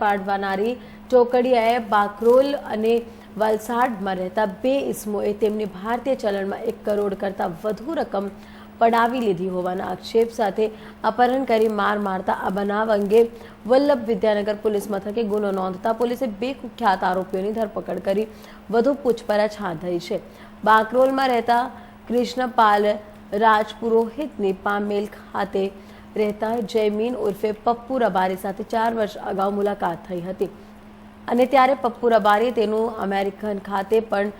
પાડવાનારી ચોકડિયાએ બાકરોલ અને વલસાડમાં રહેતા બે ઇસમોએ તેમની ભારતીય ચલણમાં એક કરોડ કરતાં વધુ રકમ પડાવી લીધી હોવાના આક્ષેપ સાથે અપહરણ કરી માર મારતા આ બનાવ અંગે વલ્લભ વિદ્યાનગર પોલીસ મથકે ગુનો નોંધતા પોલીસે બે કુખ્યાત આરોપીઓની ધરપકડ કરી વધુ પૂછપરછ હાથ ધરી છે. બાકરોલમાં રહેતા કૃષ્ણપાલ રાજપુરોહિતની પામેલ ખાતે રહેતા જયમીન ઉર્ફે પપ્પુ રબારી સાથે ચાર વર્ષ અગાઉ મુલાકાત થઈ હતી. અને ત્યારે પપ્પુ રબારી તેનું અમેરિકન ખાતે પણ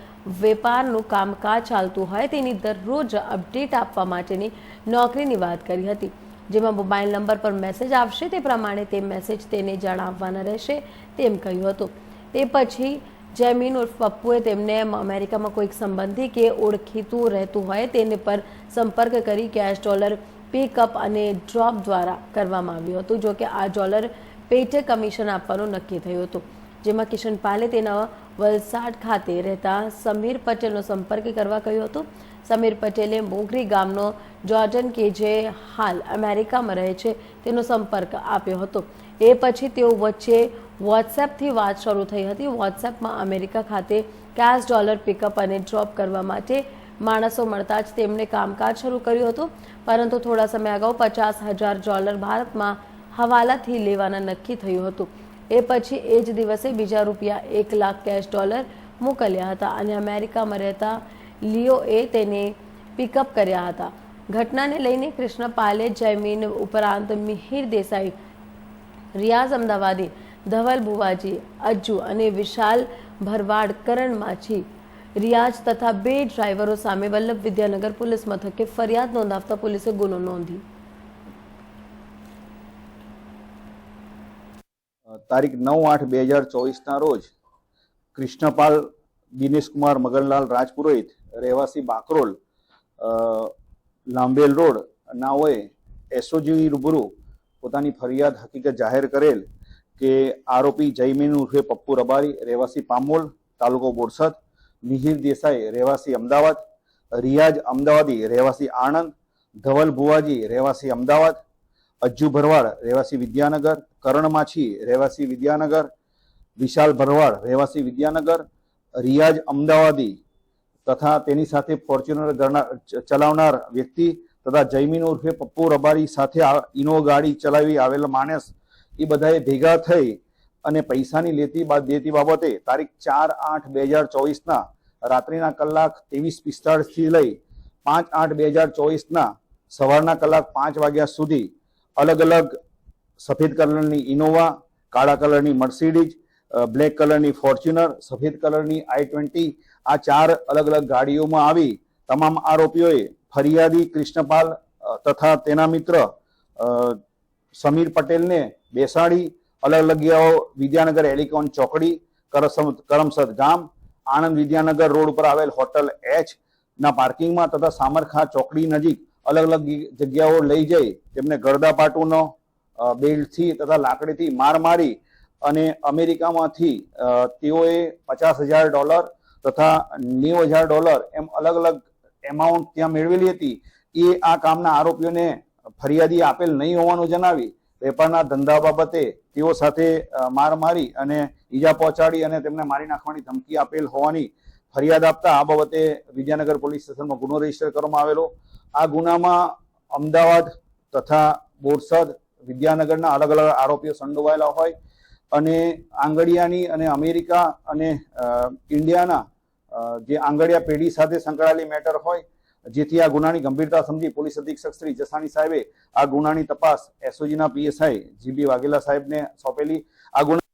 વેપારનું કામકાજ ચાલતું હોય તેની દરરોજ અપડેટ આપવા માટેની નોકરીની વાત કરી હતી, જેમાં મોબાઈલ નંબર પર મેસેજ આવશે તે પ્રમાણે તે મેસેજ તેને જણાવવાના રહેશે તેમ કહ્યું હતું. તે પછી જેમીન ઉર્ફ પપ્પુએ તેમને અમેરિકામાં કોઈક સંબંધી કે ઓળખીતું રહેતું હોય તેને પર સંપર્ક કરી કેશ ડોલર પિકઅપ અને ડ્રોપ દ્વારા કરવામાં આવ્યું હતું, જો કે આ ડોલર પેટે કમિશન આપવાનું નક્કી થયું હતું. જેમાં કિશન પાલે તેના વલસાડ ખાતે રહેતા સમીર પટેલનો સંપર્ક કરવા કહ્યું હતું. સમીર પટેલે મોગરી ગામનો જોર્જન કે જે હાલ અમેરિકામાં રહે છે, તેનો સંપર્ક આપ્યો હતો. એ પછી તેઓ વચ્ચે વોટ્સએપથી વાત શરૂ થઈ હતી. વોટ્સએપમાં અમેરિકા ખાતે કેશ ડોલર પિકઅપ અને ડ્રોપ કરવા માટે માણસો મળતા જ તેમણે કામકાજ શરૂ કર્યું હતું. પરંતુ થોડા સમય અગાઉ પચાસ હજાર ડોલર ભારતમાં હવાલાથી લેવાના નક્કી થયું હતું. એ પછી એ જ દિવસે બીજા રૂપિયા એક લાખ કેશ ડોલર મોકલ્યા હતા અને અમેરિકામાં રહેતા લિયોએ તેને પિકઅપ કર્યા હતા. ઘટનાને લઈને કૃષ્ણપાલે જયમીન ઉપરાંત મિહિર દેસાઈ, રિયાઝ અમદાવાદી, ધવલ ભુવાજી, અજ્જુ અને વિશાલ ભરવાડ કરણ માછી રિયાઝ તથા બે ડ્રાઈવરો સામે વલ્લભ વિદ્યાનગર પોલીસ મથકે ફરિયાદ નોંધાવતા પોલીસે ગુનો નોંધી. તારીખ નવ આઠ બે હજાર ચોવીસના રોજ કૃષ્ણપાલ દિનેશકુમાર મગનલાલ રાજપુરોહિત, રહેવાસી બાકરોલ લાંબેલ રોડ, નાઓએ એસઓજી રૂબરૂ પોતાની ફરિયાદ હકીકત જાહેર કરેલ કે આરોપી જયમીન ઉર્ફે પપ્પુ રબારી, રહેવાસી પામોલ, તાલુકો બોરસદ મિહિર દેસાઈ રહેવાસી અમદાવાદ, રિયાજ અમદાવાદી રહેવાસી આણંદ, ધવલ ભુવાજી રહેવાસી અમદાવાદ, અજ્જુ ભરવાડ રહેવાસી વિદ્યાનગર, કરણ માછી રહેવાસી વિદ્યાનગર, વિશાલ ભરવાડ રહેવાસી વિદ્યાનગર, રિયાજ અમદાવાદી તથા તેની સાથે ફોર્ચ્યુનર ચલાવનાર વ્યક્તિ તથા જયમીન ઉર્ફે પપ્પુ રબારી સાથે ઇનો ગાડી ચલાવી આવેલા માણસ, એ બધાએ ભેગા થઈ અને પૈસાની લેતી બાદ દેતી બાબતે તારીખ ચાર આઠ બે હજાર ચોવીસના રાત્રિના કલાક ત્રેવીસ પિસ્તાળીસથી લઈ પાંચ આઠ બે હજાર ચોવીસના સવારના કલાક પાંચ વાગ્યા સુધી અલગ અલગ સફેદ કલરની ઇનોવા, કાળા કલરની મર્સિડીઝ બ્લેક કલરની ફોર્ચ્યુનર, સફેદ કલરની આઈ ટ્વેન્ટી આ ચાર અલગ અલગ ગાડીઓમાં આવી તમામ આરોપીઓએ ફરિયાદી કૃષ્ણપાલ તથા તેના મિત્ર સમીર પટેલને બેસાડી અલગ અલગ જગ્યાઓ, વિદ્યાનગર એલિકોન ચોકડી કરમસદ ગામ, આણંદ વિદ્યાનગર રોડ ઉપર આવેલ હોટલ એચ ના પાર્કિંગમાં તથા સામરખા ચોકડી નજીક અલગ અલગ જગ્યાઓ લઈ જઈ તેમને ગરદાપાટુનો બેલ્ટથી તથા લાકડીથી માર મારી અને અમેરિકામાંથી તેઓએ પચાસ હજાર ડોલર તથા નેવું હજાર ડોલર એમ અલગ અલગ એમાઉન્ટ ત્યાં મેળવેલી હતી. એ આ કામના આરોપીઓને ફરિયાદી આપેલ નહીં હોવાનું જણાવી વેપારના ધંધા બાબતે તેઓ સાથે માર મારી અને ઈજા પહોંચાડી અને તેમને મારી નાખવાની ધમકી આપેલ હોવાની ફરિયાદ આપતા આ બાબતે વિદ્યાનગર પોલીસ સ્ટેશનમાં ગુનો રજિસ્ટર કરવામાં આવેલો. આ ગુનામાં અમદાવાદ તથા બોરસદ વિદ્યાનગરના અલગ અલગ આરોપીઓ સંડોવાયેલા હોય અને આંગડિયાની અને અમેરિકા અને ઇન્ડિયાના જે આંગડિયા પેઢી સાથે સંકળાયેલી મેટર હોય જેથી આ ગુનાની ગંભીરતા સમજી પોલીસ અધિક્ષક શ્રી જસાણી સાહેબે આ ગુનાની તપાસ એસઓજીના પીએસઆઈ જીબી વાઘેલા સાહેબને સોંપેલી. આ ગુના